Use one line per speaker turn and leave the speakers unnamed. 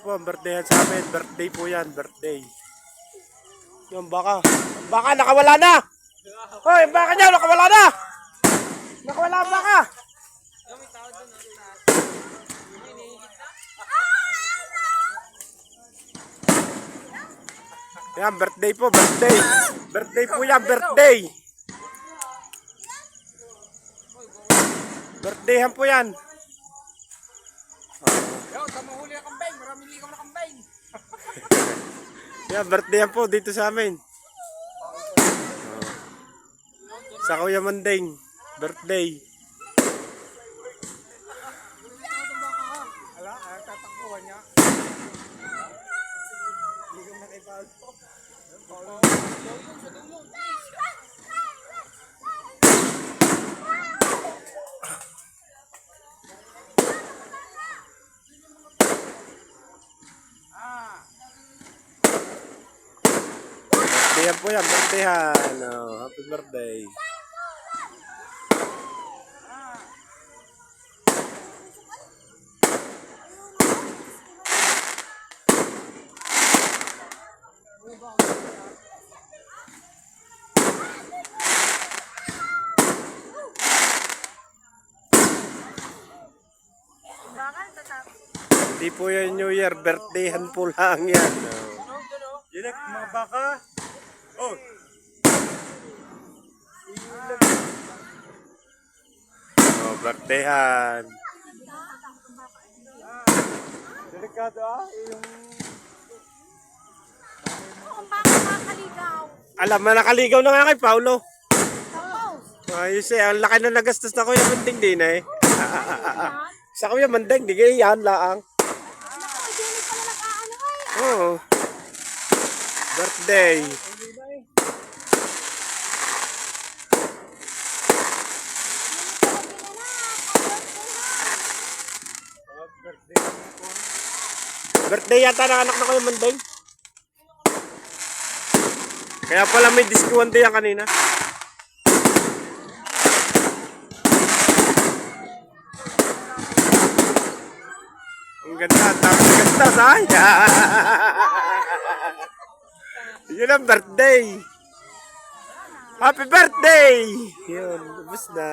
Po, birthday sa amin. Birthday po yan, birthday. Yung baka. Baka, nakawala na! Hoy, baka niya, nakawala na! Nakawala ang baka! Yan, birthday po, birthday. Birthday po yan, birthday. Birthdayhan po yan.
Yo, sa mahuli na kambing. Maraming ligaw na kambing.
Yan, birthdayhan po dito sa amin. Sa Kuya Manding. Birthday.
Ala, ay tatakbuhan niya. Ligaw na kay Paolo. Paolo.
Birthdayhan po yan, birthdayhan. Oh, happy birthday. Hindi po yan New Year, birthdayhan po lang yan. Oh.
Direk, mga baka. Oh,
Oh, birthdayhan.
delikado ah. Yung
Kung bakit makaligaw.
Alam mo, nakaligaw na nga kay Paulo.
Tapos,
Ayos eh, ang laki na nagastos na Kuya Manding din eh. Sa Kuya Manding, di kayo yan laang.
Naku, hindi nag-aano eh.
Oo. Birthday. Birthday yata ng anak na Kuya Manding. Kaya pala may discount yan kanina. Ang ganda, na ganda, saya. Yun ang birthday. Happy birthday! Yun, ubus na.